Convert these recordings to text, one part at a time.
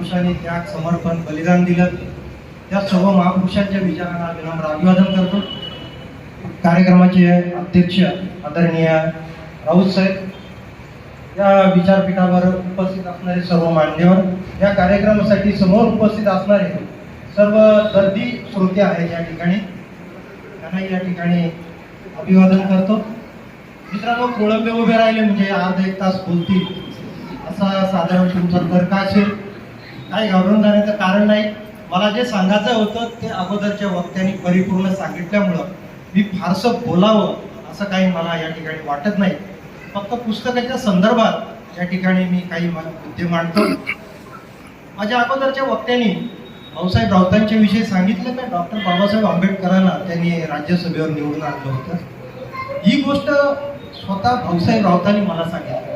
महापुरुषांनी त्याग समर्पण बलिदान दिलं. त्या सर्व महापुरुषांच्या विचारांना विनम्र अभिवादन करतो. कार्यक्रमाचे अध्यक्ष आदरणीय राऊत साहेब या विचारपीठावर उपस्थित असणारे सर्व मान्यवर या कार्यक्रमासाठी समोर उपस्थित असणारे सर्व दर्दी श्रोते आहेत या ठिकाणी. त्यांना या ठिकाणी अभिवादन करतो. मित्रांनो कोळंबे उभे राहिले म्हणजे अर्धा एक तास बोलतील. असा साधारण तुमचा तर्क असेल. काही घाबरून जाण्याचं कारण नाही. मला जे सांगायचं होतं ते अगोदरच्या वक्त्यांनी परिपूर्ण सांगितल्यामुळं मी फारसं बोलावं असं काही मला या ठिकाणी वाटत नाही. फक्त पुस्तकाच्या संदर्भात या ठिकाणी मी काही मुद्दे मांडतो. माझ्या अगोदरच्या वक्त्यांनी भाऊसाहेब राऊतांच्या विषयी सांगितलं तर डॉक्टर बाबासाहेब आंबेडकरांना त्यांनी राज्यसभेवर निवडून आणलं होतं. ही गोष्ट स्वतः भाऊसाहेब राऊतांनी मला सांगितली.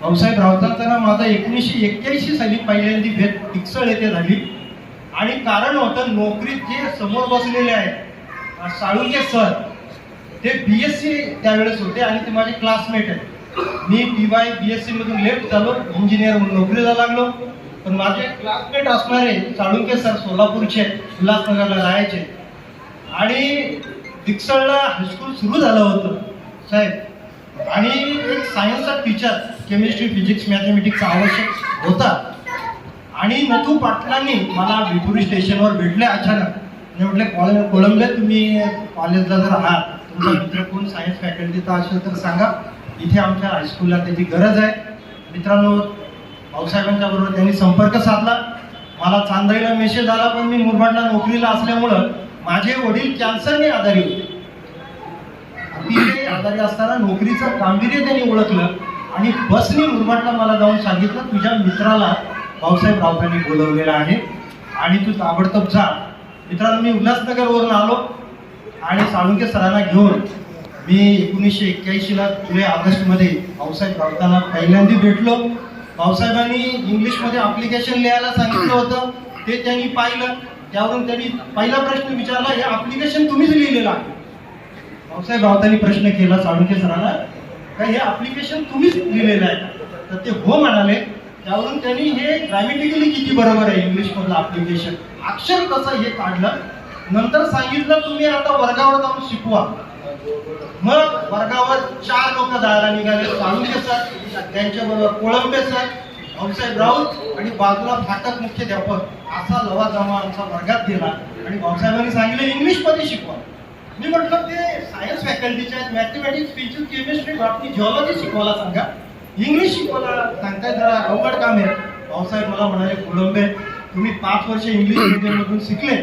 भाऊसाहेब राऊतांचा माझा एकोणीसशे एक्क्याऐंशी साली पहिल्यांदी भेट टिकसळ येथे झाली. आणि कारण होतं नोकरीत जे समोर बसलेले आहेत साळुंके सर ते बी एस सी त्यावेळेस होते आणि ते माझे क्लासमेट आहेत. मी P Y B S C मधून लेफ्ट झालो इंजिनियर म्हणून नोकरीला लागलो. पण माझे क्लासमेट असणारे साळुंके सर सोलापूरचे उल्हासनगरला राहायचे. आणि डिक्सळला हायस्कूल सुरू झालं होतं. साहेब आणि एक सायन्सचा टीचर केमिस्ट्री फिजिक्स मॅथमॅटिक्स आवश्यक होता. आणि नथू पाटलांनी मला विपुरी स्टेशनवर भेटले अचानक. मी म्हटले कॉलेज कोलंबले तुम्ही कॉलेजला जर आहात तुमचा मित्र कोण? सायन्स फॅकल्टीचा असेल तर सांगा. इथे आमच्या हायस्कूलला त्याची गरज आहे. मित्रांनो भाऊसाहेबांच्या बरोबर त्यांनी संपर्क साधला. मला चांदईला मेसेज आला पण मी मुरबाडला नोकरीला असल्यामुळं माझे वडील कॅन्सरने आजारी होते. अतिशय आजारी असताना नोकरीचं गांभीर्य त्यांनी ओळखलं आणि बसनी मुरबाडला मला जाऊन सांगितलं तुझ्या मित्राला भाऊसाहेब राऊतांनी बोलवलेलं आहे आणि तू ताबडतोब जा. मित्रांनो मी उल्हासनगरवरून आलो आणि साळुंके सरांना घेऊन मी एकोणीसशे एक्क्याऐंशीला जुलै ऑगस्टमध्ये भाऊसाहेब राऊतांना पहिल्यांदा भेटलो. भाऊसाहेबांनी इंग्लिशमध्ये ॲप्लिकेशन लिहायला सांगितलं होतं. ते त्यांनी पाहिलं. त्यावरून त्यांनी पहिला प्रश्न विचारला हे अप्लिकेशन तुम्हीच लिहिलेलं आहे? भाऊसाहेब राऊतांनी प्रश्न केला चाळुंके सरांना का हे अप्लिकेशन तुम्हीच लिहिलेलं आहे? तर ते हो म्हणाले. त्यावरून त्यांनी हे ग्रॅमेटिकली किती बरोबर आहे इंग्लिश मधलं अप्लिकेशन अक्षर कसं हे काढलं? नंतर सांगितलं तुम्ही आता वर्गावर जाऊन शिकवा. मग वर्गावर चार लोक जायला निघाले. चाळुंके सर त्यांच्याबरोबर कोळंबे सर भाऊसाहेब राऊत आणि बाजूला फाटक मुख्याध्यापक असा लवा जमा आमचा वर्गात गेला. आणि भाऊसाहेबांनी सांगितलं इंग्लिशमध्ये शिकवा. मी म्हटलं ते सायन्स फॅकल्टीचे आहेत मॅथमॅटिक्स फिजिक्स केमिस्ट्री बाकी जिओलॉजी शिकवायला सांगा. इंग्लिश शिकवायला सांगताय जरा अवघड काम आहे. भाऊसाहेब मला म्हणाले कोलंबे तुम्ही पाच वर्ष इंग्लिश मीडियममधून शिकले.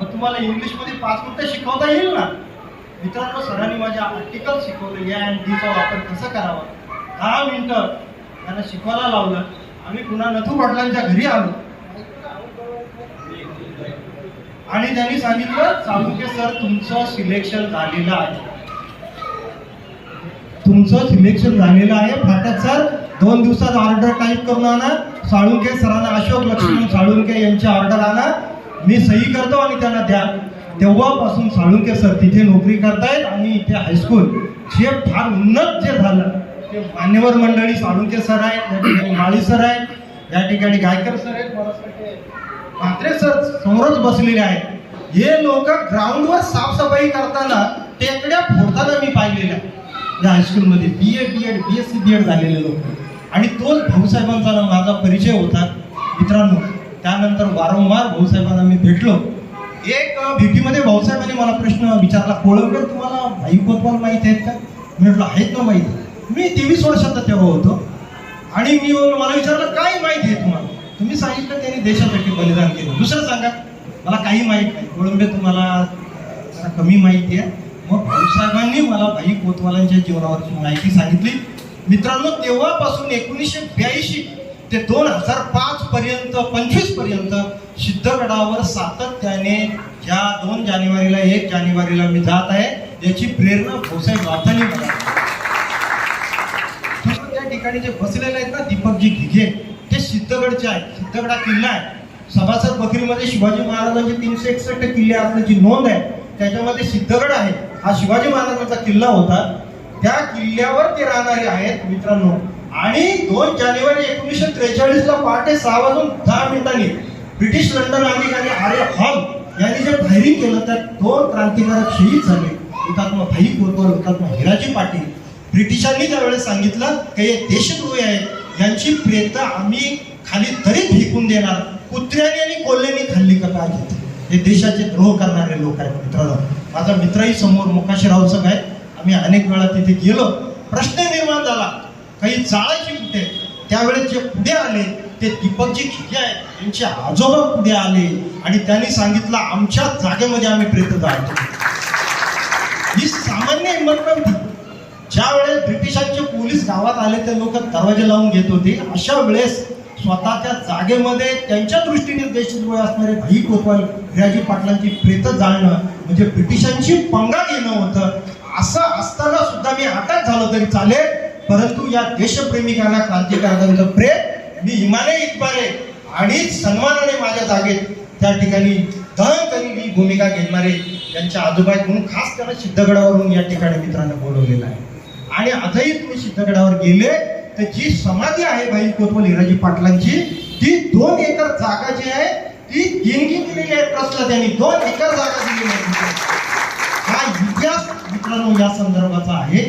मग तुम्हाला इंग्लिशमध्ये पाच मिनटं शिकवता येईल ना? मित्रांनो सरांनी माझ्या आर्टिकल शिकवलं. या अँड डीचा वापर कसा करावा? दहा मिनटं त्यांना शिकवायला लावलं. आम्ही पुन्हा नथू पाटलांच्या घरी आलो. आणि त्यांनी सांगितलं चालुके सर तुमचं सिलेक्शन झालेलं आहे. तुमचं सिलेक्शन झालेलं आहे. फाटक सर दोन दिवसात ऑर्डर टाईप करून आणा. साळुंके सरांना अशोक लक्ष्मण साळुंके यांची ऑर्डर आणा. मी सही करतो आणि त्यांना द्या. तेव्हापासून साळुंके सर तिथे नोकरी करतायत आणि इथे हायस्कूल जे फार उन्नत जे झालं ते मान्यवर मंडळी साळुंके सर आहेत या ठिकाणी माळी सर आहेत या ठिकाणी गायकर सर आहेत म्हात्रे सर समोरच बसलेले आहेत. हे लोक ग्राउंडवर साफसफाई करताना टेकड्या फोडताना मी पाहिलेल्या. या हायस्कूलमध्ये B A B Ed B S C B Ed झालेले लोक. आणि तोच भाऊसाहेबांचा ना माझा परिचय होता. मित्रांनो त्यानंतर वारंवार भाऊसाहेबांना मी भेटलो. एक भेटीमध्ये भाऊसाहेबांनी मला प्रश्न विचारला कोळंबकर तुम्हाला भाई कोतवाल माहीत आहेत का? मी म्हटलं आहेत ना माहीत. मी तेवीस वर्षाचा तेव्हा होतो. आणि मी मला विचारलं काय माहिती आहे तुम्हाला? तुम्ही सांगितलं त्यांनी देशासाठी बलिदान केलं. दुसरं सांगा मला काही माहीत नाही. कोळंबे तुम्हाला जरा कमी माहिती आहे. मग भाऊसाहेबांनी मला भाई कोतवालांच्या जीवनावरची माहिती सांगितली. मित्रांनो तेव्हापासून एकोणीसशे ब्याऐंशी ते दोन हजार पाच पर्यंत पंचवीसपर्यंत सिद्धगडावर सातत्याने ज्या दोन जानेवारीला एक जानेवारीला मी जात आहे याची प्रेरणा भाऊसाहेब राऊतांनी मला त्या ठिकाणी जे बसलेले आहेत ना दीपकजी घिगे ते सिद्धगडचे आहेत. सिद्धगडा किल्ला आहे. सभासद बकरीमध्ये शिवाजी महाराजांचे तीनशे एकसष्ट किल्ले असल्याची नोंद आहे त्याच्यामध्ये सिद्धगड आहे. हा शिवाजी महाराजांचा किल्ला होता. त्या किल्ल्यावर ते राहणारे आहेत मित्रांनो. आणि दोन जानेवारी एकोणीसशे त्रेचाळीस ला पहाटे सहा वाजून दहा मिनिटांनी ब्रिटिश लंडन अधिकारी आर्य हॉल यांनी जे फायरिंग केलं त्यात दोन क्रांतिकारक शहीद झाले. हुतात्मा भाई कोरकर हुतात्मा हिराजी पाटील. ब्रिटिशांनी त्यावेळेस सांगितलं की हे देशद्रोही आहेत यांची प्रेत आम्ही खाली तरी फेकून देणार कुत्र्याने आणि कोल्ह्याने खाल्ली का काय घेते हे देशाचे द्रोह करणारे लोक आहेत मित्रांनो. माझा मित्रही समोर मोकाशी रावसक आहे आम्ही अनेक वेळा तिथे गेलो. प्रश्न निर्माण झाला. काही चाळाची कुठे? त्यावेळेस जे पुढे आले ते दीपकजी खिके आहेत. त्यांचे आजोबा पुढे आले आणि त्यांनी सांगितलं आमच्या जागेमध्ये आम्ही प्रेत जाळतो. ही सामान्य हिंमत नव्हती. ज्या वेळेस ब्रिटिशांचे पोलीस गावात आले ते लोक दरवाजे लावून घेत होते. अशा वेळेस स्वतःच्या जागेमध्ये त्यांच्या दृष्टीने देशद्रोही असणारे भाई कोतवाल हिराजी पाटलांची प्रेत जाळणं म्हणजे ब्रिटिशांची पंगा घेणं होतं असं असताना सुद्धा मी अटक झालो तरी चालेल. परंतु या देशप्रेमिकांना क्रांतिकारकांचं प्रेम मी इमाने इतबारे आणि सन्मानाने माझ्या जागेत त्या ठिकाणी दहन करील ही भूमिका घेणारे त्यांच्या आजोबा म्हणून खास त्यांना सिद्धगडावरून या ठिकाणी मित्रांनो बोलवलेलं आहे. आणि आजही तुम्ही सिद्धगडावर गेले तर जी समाधी आहे बाई कोतवाल हिराजी पाटलांची ती दोन एकर जागा जी आहे ती देणगी दिलेली आहे ट्रस्टला. त्यांनी दोन एकर जागा दिलेली आहे. हा इतिहास मित्रांनो या संदर्भाचा आहे.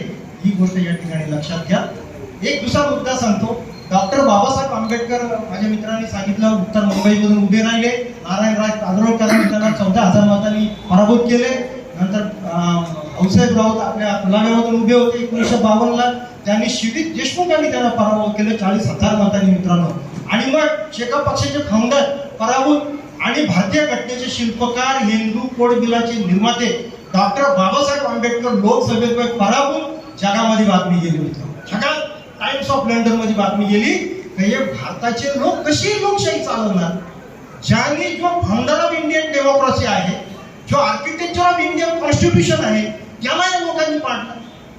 ही गोष्ट या ठिकाणी लक्षात घ्या. एक दुसरा मुद्दा सांगतो. डॉक्टर बाबासाहेब आंबेडकर माझ्या मित्रांनी सांगितलं उत्तर मुंबईमधून उभे राहिले. नारायणराज कादरोळकरांनी त्यांना चौदा हजार मतांनी पराभूत केले. नंतर अं, आपल्या पुलाव्यामधून उभे होते एकोणीसशे बावन्नला. त्यांनी शिरीष देशमुख यांनी त्यांना पराभव केले चाळीस हजार मतांनी मित्रांनो. आणि मग शेका पक्षाचे फाउंडर पराभूत आणि भारतीय घटनेचे शिल्पकार हिंदू कोडबिलाचे निर्माते डॉक्टर बाबासाहेब आंबेडकर लोकसभेत पराभूत. जगामध्ये बातमी गेली होती जगात टाइम्स ऑफ लंडनमध्ये बातमी गेली. की हे भारताचे लोक कशी लोकशाही चालवणार? ज्यांनी जो फाउंडर ऑफ इंडियन डेमोक्रेसी आहे जो आर्किटेक्चर ऑफ इंडियन कॉन्स्टिट्यूशन आहे याला या लोकांनी पाडलं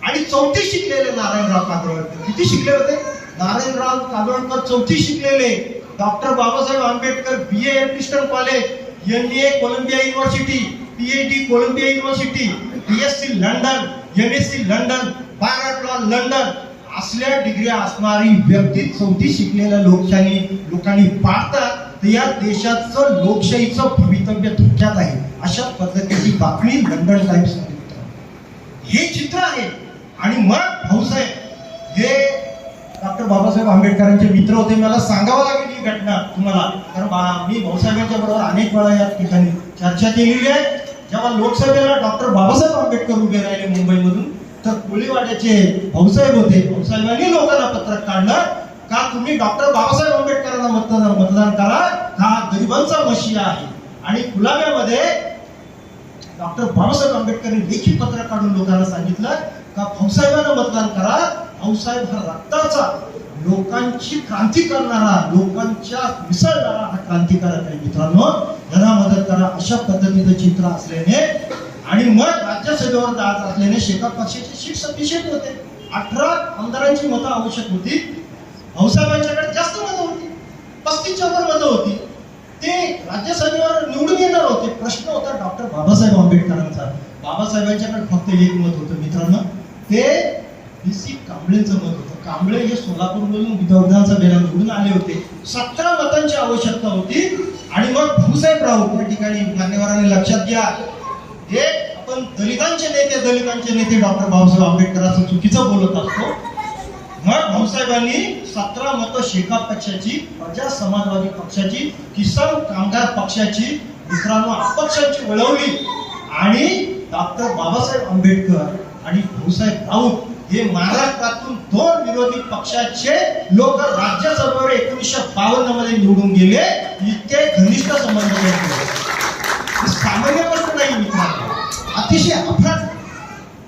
आणि चौथी शिकलेले नारायणराव कादोळकर. किती शिकले होते? नारायणराव कादोळकर चौथी शिकलेले. Doctor Babasaheb Ambedkar B A college M A Columbia university PhD Columbia university BSc London M S C London बाराट London असल्या डिग्री असणारी व्यक्ती चौथी शिकलेल्या लोकशाही लोकांनी पाडतात तर या देशाचं लोकशाहीचं भवितव्य धोक्यात आहे. अशा पद्धतीची बातमी लंडन टाइम्स हे चित्र आहे. आणि मग भाऊसाहेब हे डॉक्टर बाबासाहेब आंबेडकरांचे मित्र होते. मला सांगावं लागेल ही घटना तुम्हाला. कारण बा- मी भाऊसाहेबांच्या बरोबर अनेक वेळा या ठिकाणी चर्चा केलेली आहे. जेव्हा लोकसभेला डॉक्टर बाबासाहेब आंबेडकर उभे राहिले मुंबईमधून तर कोळीवाड्याचे भाऊसाहेब होते. भाऊसाहेबांनी लोकांना पत्रक काढलं. का तुम्ही डॉक्टर बाबासाहेब आंबेडकरांना मतदान मतदान करा? हा गरिबांचा मशिया आहे. आणि कुलाब्यामध्ये डॉक्टर बाबासाहेब आंबेडकरांनी लेखी पत्र काढून लोकांना सांगितलं का भाऊसाहेबांना मतदान करा. भाऊसाहेब हा रक्ताचा लोकांची क्रांती करणारा लोकांच्या मिसळणारा हा क्रांतिकारक आहे मित्रांनो. यांना मदत करा अशा पद्धतीचं चित्र असल्याने. आणि मग राज्यसभेवर जात असल्याने शेका पक्षाचे शीट सफिशियंट होते. अठरा आमदारांची मतं आवश्यक होती. भाऊसाहेबांच्याकडे जास्त मतं होती. पस्तीसच्या वर मतं होती. ते राज्यसभेवर निवडून येणार होते. प्रश्न होता डॉक्टर बाबासाहेब आंबेडकरांचा. बाबासाहेबांच्याकडे फक्त एक मत होतं मित्रांनो. ते बी सी कांबळेचं मत होतं. कांबळे हे सोलापूरमधून विधानसभेला निवडून आले होते. सतरा मतांची आवश्यकता होती. आणि मग भाऊसाहेबराव या ठिकाणी मान्यवरांनी लक्षात घ्या. हे आपण दलितांचे नेते दलितांचे नेते डॉक्टर बाबासाहेब आंबेडकर असं चुकीचं बोलत असतो. मग भाऊसाहेबांनी सतरा मतं शेका पक्षाची प्रजा समाजवादी पक्षाची किसान कामगार पक्षाची मित्रांनो अपक्षांची वळवली. आणि डॉक्टर बाबासाहेब आंबेडकर आणि भाऊसाहेब राऊत हे महाराष्ट्रातून दोन विरोधी पक्षाचे लोक राज्यसभेवर एकोणीसशे बावन्नमध्ये निवडून गेले. इतके घनिष्ठ संबंध सामान्य गोष्ट नाही मित्रांनो. अतिशय अफाट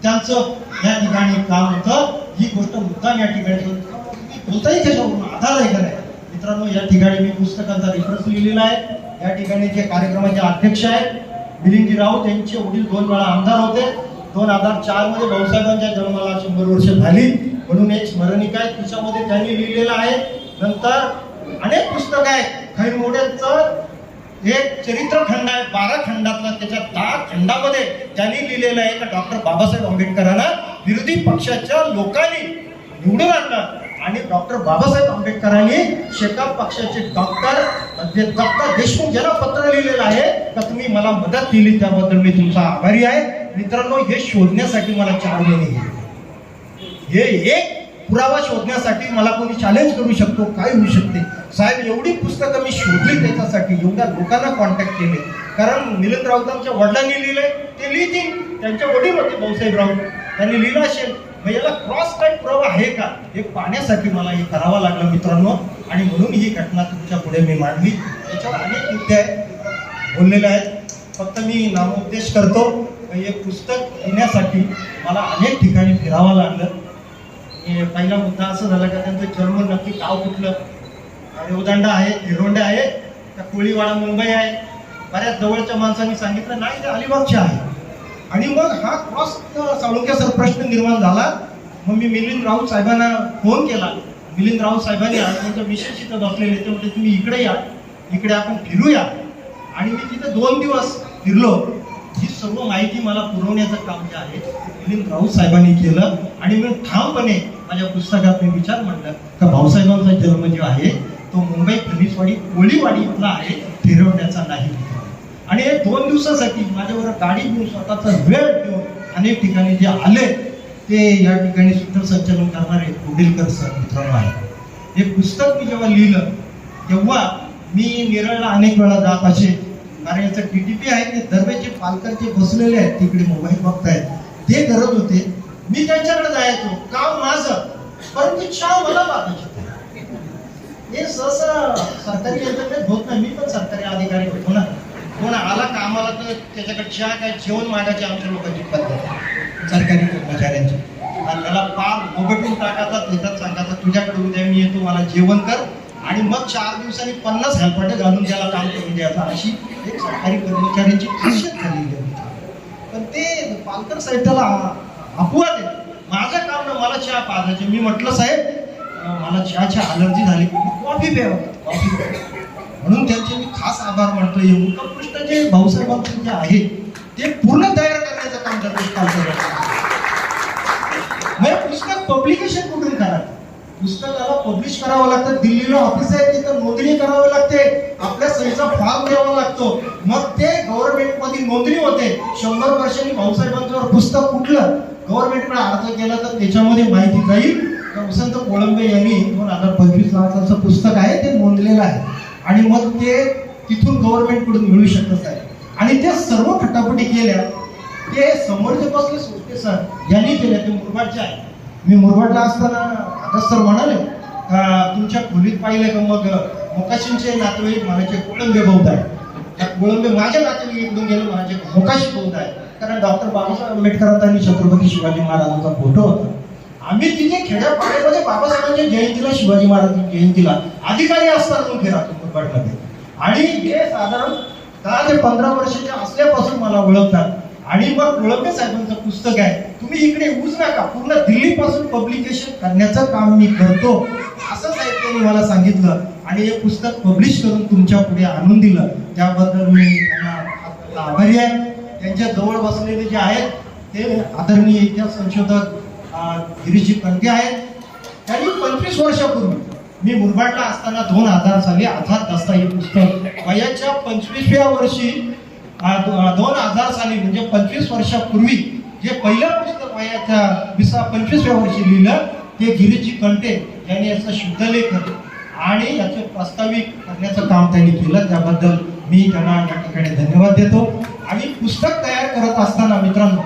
त्यांचं या ठिकाणी काम होतं. ही गोष्ट मुद्दाम या ठिकाणी मी बोलताही त्याच्यावरून आधार आहे खरं मित्रांनो या ठिकाणी मी पुस्तकाचा रेफरन्स लिहिलेला आहे. या ठिकाणी जे कार्यक्रमाचे अध्यक्ष आहेत मिलिंदी राऊत यांचे वडील दोन वेळा आमदार होते. दोन हजार चारमध्ये भाऊसाहेबांच्या जन्माला शंभर वर्ष झाली. म्हणून एक स्मरणिका आहे. तिच्यामध्ये त्यांनी लिहिलेलं आहे. नंतर अनेक पुस्तक आहेत. खैर मोड्यांचं एक चरित्र खंड आहे. बारा खंडातला त्याच्या दहा खंडामध्ये त्यांनी लिहिलेलं आहे. का डॉक्टर बाबासाहेब आंबेडकरांना विरोधी पक्षाच्या लोकांनी निवडून आणलं. आणि डॉक्टर बाबासाहेब आंबेडकरांनी शेकाप पक्षाचे डॉक्टर म्हणजे डॉक्टर देशमुख यांना पत्र लिहिलेलं आहे. का तुम्ही मला मदत केली त्याबद्दल मी तुमचा आभारी आहे. मित्रांनो हे शोधण्यासाठी मला चार महिने हे एक पुरावा शोधण्यासाठी मला कोणी चॅलेंज करू शकतो? काय होऊ शकते. साहेब एवढी पुस्तकं मी शोधली त्याच्यासाठी. एवढ्या लोकांना कॉन्टॅक्ट केले. कारण मिलिंद राऊतांच्या वडिलांनी लिहिलंय ते लिहितील. त्यांचे वडील होते भाऊसाहेब राऊत त्यांनी लिहिलं असेल. मग याला क्रॉस काय पुरावा आहे का? हे पाहण्यासाठी मला हे करावं लागलं मित्रांनो. आणि म्हणून ही घटना तुमच्यापुढे मी मांडली. याच्यावर अनेक मुद्दे आहेत. बोललेले आहेत. फक्त मी नामोपदेश करतो. हे पुस्तक लिहिण्यासाठी मला अनेक ठिकाणी फिरावं लागलं. पहिला मुद्दा असं झाला का त्यांचं जन्म नक्की गाव कुठलं? रेवदांडा आहे हिरोंडे आहे. त्या कोळीवाडा मुंबई आहे. बऱ्याच जवळच्या माणसांनी सांगितलं नाही ते अलिबागचे आहे. आणि मग हा क्रॉस चालुक्याचा प्रश्न निर्माण झाला. मग मी मिलिंद राऊत साहेबांना फोन केला. मिलिंद राऊत साहेबांनी आज त्यांच्या विशेष इथं बसलेले ते म्हणते तुम्ही इकडे या. इकडे आपण फिरूया. आणि मी तिथे दोन दिवस फिरलो. ही सर्व माहिती मला पुरवण्याचं काम जे आहे मिलिंद राऊत साहेबांनी केलं. आणि मी ठामपणे माझ्या पुस्तकात मी विचार म्हणलं का भाऊसाहेबांचा जन्म जो आहे तो मुंबई खनिजवाडी कोळीवाडी इथला आहे फिरवण्याचा नाही. आणि हे दोन दिवसासाठी माझ्यावर गाडी घेऊन स्वतःचा वेळ घेऊन अनेक ठिकाणी जे आले ते या ठिकाणी सूत्रसंचालन करणारे कोडिलकर सर मित्रांनो आहेत. हे पुस्तक मी जेव्हा लिहिलं तेव्हा मी निरळला अनेक वेळा जात असे. कारण याचं टी टी पी आहे ते दरवेळचे पालकर जे बसलेले आहेत तिकडे मोबाईल बघतायत. ते करत होते. मी त्यांच्याकडे जायचो. काम माझं. परंतु छान मला मागायचे हे सहसा सरकारी यंत्रणेत होत नाही. मी पण सरकारी अधिकारी होतो ना. कोण आला कामाला तर त्याच्याकडे चहा काय जेवण मागायचे आमच्या लोकांची पद्धत. सरकारी कर्मचाऱ्यांची. आणि त्याला पार मोगटून टाकायचा त्याच्यात सांगायचा तुझ्याकडे उद्या मी येतो मला जेवण कर आणि मग चार दिवसांनी पन्नास हेल्पाटे घालून त्याला काम करून द्यायचं. अशी एक सरकारी कर्मचाऱ्यांची खासियत झालेली आहे. पण ते पालकर साहेब त्याला अपवाद आहे माझं काम ना मला चहा पाजायचे. मी म्हटलं साहेब मला चहाची अलर्जी झाली. कॉफी प्यावं कॉफी प्यावं म्हणून त्यांचे मी खास आभार मानतो हे जे भाऊसाहेबांचे जे आहे ते पूर्ण तयार करण्याचं काम दरवेळेस पुस्तक पब्लिकेशन कुठून करायचं पुस्तकाला पब्लिश करावं लागतं. दिल्लीला ऑफिस आहे तिथं नोंदणी करावी लागते. आपल्या सहीचा फॉर्म द्यावा लागतो. मग ते गव्हर्नमेंटमध्ये नोंदणी होते. शंभर वर्षांनी भाऊसाहेबांचं पुस्तक कुठलं गव्हर्नमेंटकडे अर्ज केला तर त्याच्यामध्ये माहिती जाईल. तर वसंत कोळंबे यांनी दोन हजार पंचवीस लाखाचं पुस्तक आहे ते नोंदलेलं आहे. आणि मग ते तिथून गव्हर्नमेंटकडून मिळू शकत आहे आणि त्या सर्व खटापटी केल्या ते समोरचे बसले सोपे सर यांनी केल्या ते मुरबाडचे आहे मी मुरबाडला असताना आता सर म्हणाले का तुमच्या खोलीत पाहिलं का मग मोकाशींचे नातेवाईक म्हणायचे कोळंबे बौद्ध आहे त्या कोळंबे माझ्या नातेवाईक एकदम गेले म्हणायचे मोकाशी बौद्ध आहे कारण डॉक्टर बाबासाहेब आंबेडकरांचा आणि छत्रपती शिवाजी महाराजांचा फोटो होता. आम्ही तिथे खेड्यापाड्यामध्ये बाबासाहेबांच्या जयंतीला शिवाजी महाराजांच्या जयंतीला अधिकारी असताना म्हणून फिरातो मुरबाडमध्ये आणि हे साधारण दहा ते पंधरा वर्षाच्या असल्यापासून मला ओळखतात. आणि मग कोळंबे साहेबांचं पुस्तक आहे. तुम्ही इकडे येऊच नका. पूर्ण दिल्लीपासून पब्लिकेशन करण्याचं काम मी करतो. असं साहेब मला सांगितलं. आणि हे पुस्तक पब्लिश करून तुमच्यापुढे आणून दिलं. त्याबद्दल मी त्यांना आभारी आहे. त्यांच्या जवळ बसलेले जे आहेत ते आदरणीय इतिहास संशोधक अं, गिरीशजी आहेत. त्यांनी पंचवीस वर्षापूर्वी मी मुरबाडला असताना दोन हजार साली आझाद दस्ता हे पुस्तक. वयाच्या पंचवीसव्या वर्षी दोन हजार साली म्हणजे पंचवीस वर्षापूर्वी. जे पहिलं पुस्तक वयाच्या विसा पंचवीसव्या वर्षी लिहिलं ते गिरीजी कंटे यांनी याचं शुद्धलेखन आणि याचे प्रास्ताविक करण्याचं काम त्यांनी केलं. त्याबद्दल मी त्यांना या ठिकाणी धन्यवाद देतो. आणि पुस्तक तयार करत असताना मित्रांनो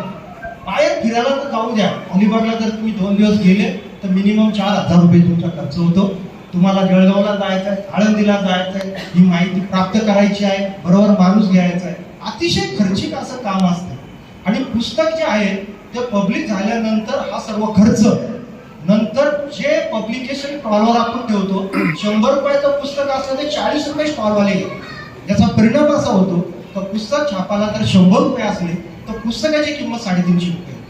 बाहेर फिरायला तर जाऊ द्या. अलिबागला जर तुम्ही दोन दिवस गेले तर मिनिमम चार हजार रुपये तुमचा खर्च होतो. तुम्हाला जळगावला जायचं आहे आळंदीला जायचं आहे ही माहिती प्राप्त करायची आहे बरोबर माणूस घ्यायचा आहे. अतिशय खर्चिक असं काम असतं. आणि पुस्तक जे आहे ते पब्लिक झाल्यानंतर हा सर्व खर्च. नंतर जे पब्लिकेशन स्टॉलवर आपण ठेवतो शंभर रुपयाचं पुस्तक असलं ते चाळीस रुपये स्टॉलवाले याचा परिणाम असा होतो तर पुस्तक छापाला जर शंभर रुपये असले तर पुस्तकाची किंमत साडेतीनशे रुपये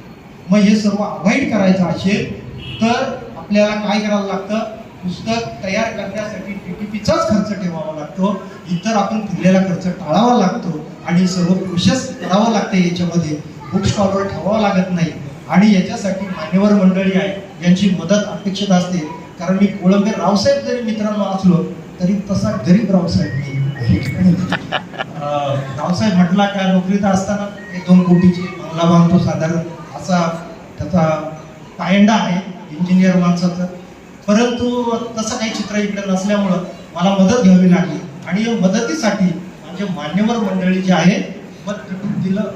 मग हे सर्व अवॉइड करायचं असेल तर आपल्याला काय करायला लागतं? पुस्तक तयार करण्यासाठी टीटीपीचाच खर्च ठेवावा लागतो. इतर आपण दिलेला खर्च टाळावा लागतो आणि सर्व प्रोसेस करावं लागते. याच्यामध्ये बुक स्टॉलवर ठेवावं लागत नाही. आणि याच्यासाठी मान्यवर मंडळी आहे यांची मदत अपेक्षित असते. कारण मी कोळंबे रावसाहेब जरी मित्रांनो असलो तरी तसा गरीब रावसाहेब मी रावसाहेब म्हटला का नोकरीत असताना एक दोन कोटीची बंगला बांधतो साधारण असा त्याचा पायंडा आहे. इंजिनियर माणसाचा. परंतु तसं काही चित्र इकडे नसल्यामुळं मला मदत घ्यावी लागली. आणि या मदतीसाठी म्हणजे मान्यवर मंडळी जी आहे मग तिथून दिलं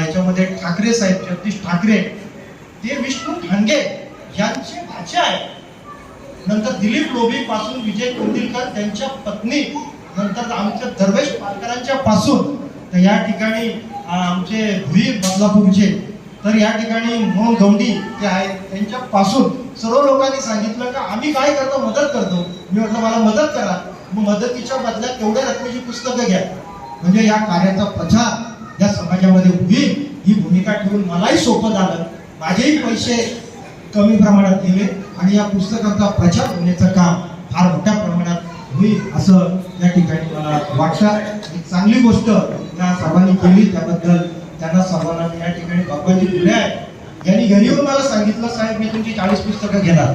याच्यामध्ये ठाकरे साहेब जगदीश ठाकरे ते विष्णू ठाणगे यांचे भाचे आहे. नंतर दिलीप लोभी पासून विजय कोंडिलकर त्यांच्या पत्नी नंतर आमच्या दरवेश पालकरांच्या पासून. तर या ठिकाणी आमचे भुई बदलापूरचे तर या ठिकाणी मोहन गौंडी जे आहेत त्यांच्यापासून सर्व लोकांनी सांगितलं का आम्ही काय करतो मदत करतो. मी म्हटलं मला मदत करा. मग मदतीच्या बदल्यात तेवढ्या रकमेची पुस्तकं घ्या. म्हणजे या कार्याचा प्रचार या समाजामध्ये होईल. ही भूमिका ठेवून मलाही सोपं झालं. माझेही पैसे कमी प्रमाणात गेले आणि या पुस्तकाचा प्रचार होण्याचं काम फार मोठ्या प्रमाणात होईल असं या ठिकाणी मला वाटतं. एक चांगली गोष्ट या सर्वांनी केली. त्याबद्दल त्यांना सर्वांना या ठिकाणी बाबाजी पुढे आहे. यांनी घरी येऊन मला सांगितलं साहेब मी तुमची चाळीस पुस्तकं घेणार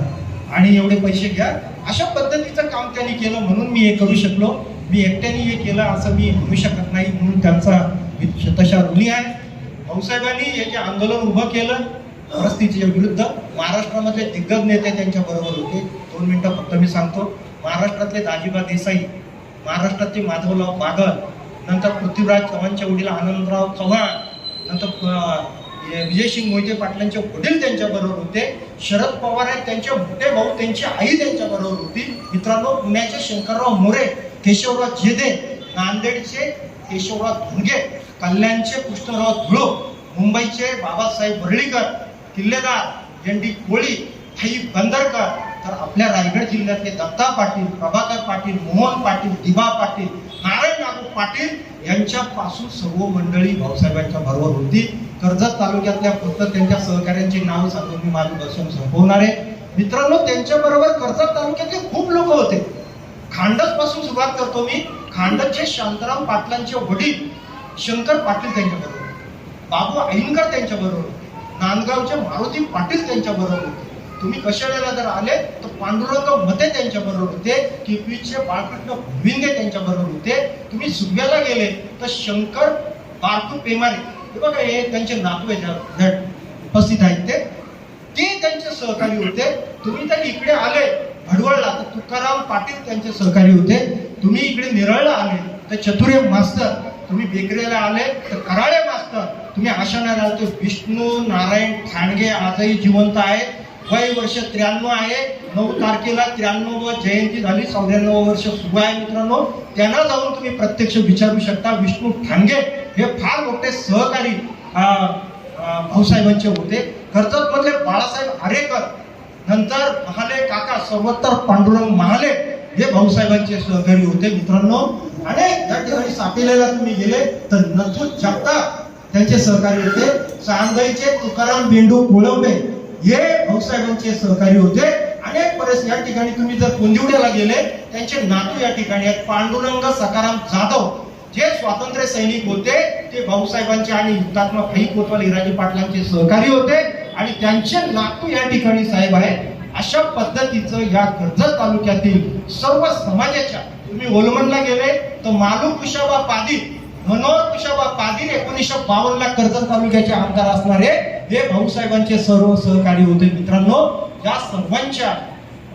आणि एवढे पैसे घ्या. अशा पद्धतीचं काम त्यांनी केलं म्हणून मी हे करू शकलो. मी एकट्याने हे केलं असं मी म्हणू शकत नाही म्हणून त्यांचा मी शतशा ऋणी आहे. भाऊसाहेबांनी हे जे आंदोलन उभं केलं परिस्थितीच्या विरुद्ध. महाराष्ट्रामधले दिग्गज नेते त्यांच्या बरोबर होते. दोन मिनटं फक्त मी सांगतो. महाराष्ट्रातले दाजीबा देसाई महाराष्ट्रातले माधवराव बागल नंतर पृथ्वीराज चव्हाणच्या वडील आनंदराव चव्हाण नंतर विजयसिंग मोहिते पाटलांचे वडील त्यांच्या बरोबर होते. शरद पवार आहेत त्यांचे मोठे भाऊ त्यांची आई त्यांच्या बरोबर होती. मित्रांनो पुण्याचे शंकरराव मोरे केशवराव जेदे नांदेडचे केशवराव धुंगे कल्याणचे कृष्णराव धुळो मुंबईचे बाबासाहेब वर्ळीकर किल्लेदार जंडी कोळी भाई बंदरकर तर आपल्या रायगड जिल्ह्यातले दत्ता पाटील प्रभाकर पाटील मोहन पाटील दिबा पाटील नारायण पाटील यांच्यापासून सर्व मंडळी भाऊसाहेबांच्या बरोबर होती. कर्जत तालुक्यातल्या फक्त त्यांच्या सहकाऱ्यांची नाव सांगून मी माझं भाषण संपवणार आहे. मित्रांनो त्यांच्या बरोबर कर्जत तालुक्यातले खूप लोक होते. खांडसपासून सुरुवात करतो मी. खांडसचे शांताराम पाटलांचे वडील शंकर पाटील त्यांच्याबरोबर बाबू ऐनकर त्यांच्याबरोबर नांदगावचे मारुती पाटील त्यांच्याबरोबर होते. तुम्ही कशाळ्याला जर आले तर पांडुरंग मते त्यांच्या बरोबर होते किपीचे बाळकृष्ण गोविंदे त्यांच्या बरोबर होते. तुम्ही सुब्याला गेले तर शंकर बारकू पेमारे हे बघा हे त्यांचे नातू याच्यात उपस्थित आहेत ते. ते त्यांचे सहकारी होते. तुम्ही जर इकडे आले भडवळला तर तुकाराम पाटील त्यांचे सहकारी होते. तुम्ही इकडे निरळला आले तर चतुर्य मास्तर. तुम्ही बेकरीला आले तर कराळे मास्तर. तुम्ही आशा आले तर विष्णू नारायण ठाणगे आजही जिवंत आहेत. वय वर्ष त्र्याण्णव आहे. नऊ तारखेला त्र्याण्णव जयंती झाली. चौऱ्याण्णव वर्ष सुरू आहे मित्रांनो. त्यांना जाऊन तुम्ही प्रत्यक्ष विचारू शकता. विष्णू ठांगे हे फार मोठे सहकारी भाऊसाहेबांचे होते. कर्जत मधले बाळासाहेब आरेकर नंतर महाले काका सर्वोत्तर पांडुरंग महाले हे भाऊसाहेबांचे सहकारी होते मित्रांनो. आणि या ठिकाणी सापेलेला तुम्ही गेले तर नथू जगताप त्यांचे सहकारी होते. चांदईचे तुकाराम बेंडू कोळंबे हे भाऊसाहेबांचे सहकारी होते. अनेक बरेच या ठिकाणी तुम्ही जर कोंदिवड्याला गेले त्यांचे नातू या ठिकाणी आहेत. पांडुरंग सकाराम जाधव जे स्वातंत्र्य सैनिक होते ते भाऊसाहेबांचे आणि हुतात्मा भाई कोतवाल हिराजी पाटलांचे सहकारी होते आणि त्यांचे नातू या ठिकाणी साहेब आहेत. अशा पद्धतीचं या कर्जत तालुक्यातील सर्व समाजाच्या तुम्ही ओलमनला गेले तर मालू कुशाबा पादीर मनोहर कुशाबा पादीर एकोणीसशे बावन्न ला कर्जत तालुक्याचे आमदार असणारे हे भाऊसाहेबांचे सर्व सहकारी होते मित्रांनो या सर्वांच्या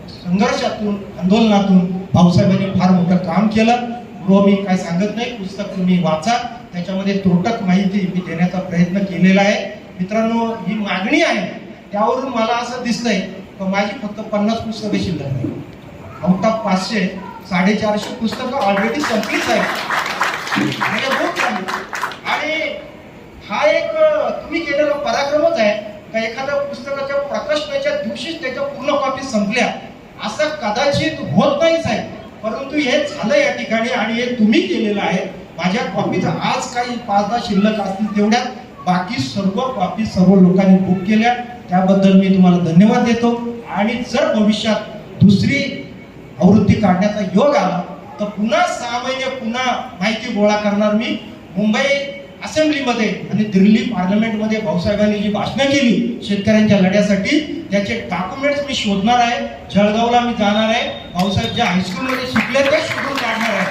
संघर्षातून आंदोलनातून भाऊसाहेबांनी फार मोठं काम केलं. गृह मी काय सांगत नाही पुस्तक तुम्ही वाचा. त्याच्यामध्ये त्रोटक माहिती मी देण्याचा प्रयत्न केलेला आहे. मित्रांनो ही मागणी आहे. त्यावरून मला असं दिसतंय की माझी फक्त पन्नास पुस्तकं शिल्लक नाही आउट पाचशे साडेचारशे पुस्तकं ऑलरेडी संपलीच आहेत म्हणजे खूप चांगली. आणि हा एक तुम्ही केलेला पराक्रमच आहे का एखाद्या पुस्तकाच्या प्रकाशनाच्या दिवशीच त्याच्या पूर्ण कॉपी संपल्या? असं कदाचित होत नाहीच आहे. परंतु हे झालं या ठिकाणी आणि हे तुम्ही केलेलं आहे. माझ्या कॉपीचा आज काही पाच दहा शिल्लक असतील तेवढ्यात बाकी सर्व कॉपी सर्व लोकांनी बुक केल्या. त्याबद्दल मी तुम्हाला धन्यवाद देतो. आणि जर भविष्यात दुसरी आवृत्ती काढण्याचा योग आला तर पुन्हा सहा महिने पुन्हा माहिती गोळा करणार मी. मुंबई असेंब्लीमध्ये आणि दिल्ली पार्लमेंटमध्ये भाऊसाहेबांनी जी भाषणं केली शेतकऱ्यांच्या लढ्यासाठी त्याचे डॉक्युमेंट्स मी शोधणार आहे. जळगावला मी जाणार आहे. भाऊसाहेब ज्या हायस्कूलमध्ये शिकले ते शोधून काढणार आहे.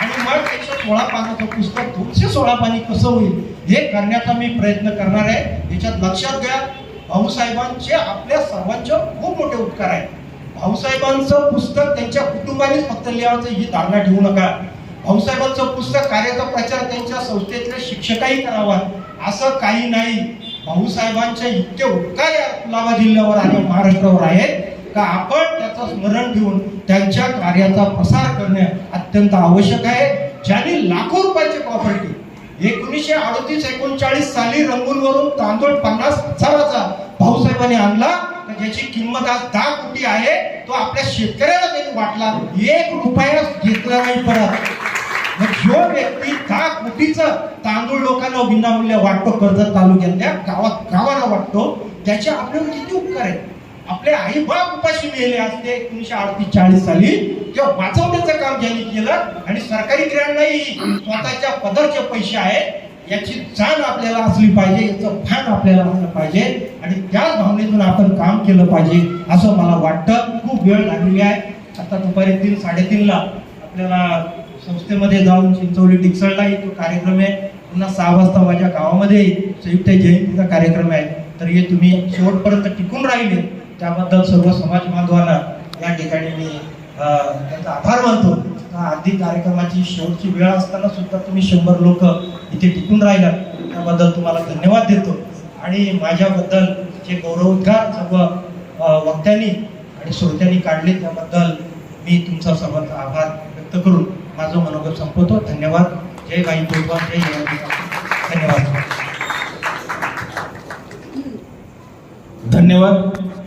आणि मग एकशे सोळा पानाचं पुस्तक दोनशे सोळा पाणी कसं होईल हे करण्याचा मी प्रयत्न करणार आहे. याच्यात लक्षात घ्या भाऊसाहेबांचे आपल्या सर्वांचे खूप मोठे उपकार आहेत. भाऊसाहेबांचं पुस्तक त्यांच्या कुटुंबानेच फक्त लिहायचं ही धारणा ठेवू नका. भाऊसाहेबांचं पुस्तक कार्याचा प्रचार त्यांच्या संस्थेतले शिक्षकही करावा. असं काही नाही. भाऊसाहेबांच्या इतके उपकार कुलाबा जिल्ह्यावर आणि महाराष्ट्रावर आहेत का आपण त्याचं स्मरण घेऊन त्यांच्या कार्याचा प्रसार करणे अत्यंत आवश्यक आहे. ज्यांनी लाखो रुपयाची प्रॉपर्टी एकोणीसशे अडतीस एकोणचाळीस साली रंगूनवरून तांदूळ पन्नास हजाराचा भाऊसाहेबांनी आणला. ज्याची किंमत आज दहा कोटी आहे तो आपल्या शेतकऱ्याला त्यांनी वाटला. एक रुपया घेतला नाही परत. मग जो व्यक्ती दहा कोटीचं तांदूळ लोकांना विनामूल्य वाटतो कर्जत तालुक्यातल्या गावात गावाला वाटतो त्याचे आपल्यावर किती उपकार आहेत? आपले आई बाप उपाशी मेले असते एकोणीशे अडतीस चाळीस साली तेव्हा वाचवण्याचं काम ज्यांनी केलं आणि सरकारी ग्रँड स्वतःच्या पदरचे पैसे आहेत याची जाण आपल्याला असली पाहिजे याचं भान आपल्याला असलं पाहिजे आणि त्याच भावनेतून आपण काम केलं पाहिजे असं मला वाटतं. खूप वेळ लागलेली आहे. आता दुपारी तीन साडेतीनला आपल्याला संस्थेमध्ये जाऊन चिंचवली टिकसळला तो कार्यक्रम आहे. पुन्हा सहा वाजता माझ्या गावामध्ये संयुक्त जयंतीचा कार्यक्रम आहे. तर हे तुम्ही शेवटपर्यंत टिकून राहिले. त्याबद्दल सर्व समाज बांधवांना या ठिकाणी मी त्यांचा आभार मानतो. हा कार्यक्रमाची शेवटची वेळ असताना सुद्धा तुम्ही शंभर लोक इथे टिकून राहिला त्याबद्दल तुम्हाला धन्यवाद देतो. आणि माझ्याबद्दल जे गौरवोद्गार सर्व वक्त्यांनी आणि श्रोत्यांनी काढले त्याबद्दल मी तुमचा सर्वांचा आभार व्यक्त करून माझं मनोगत संपवतो. धन्यवाद. जय गाई भगवान जय धन्यवाद. धन्यवाद.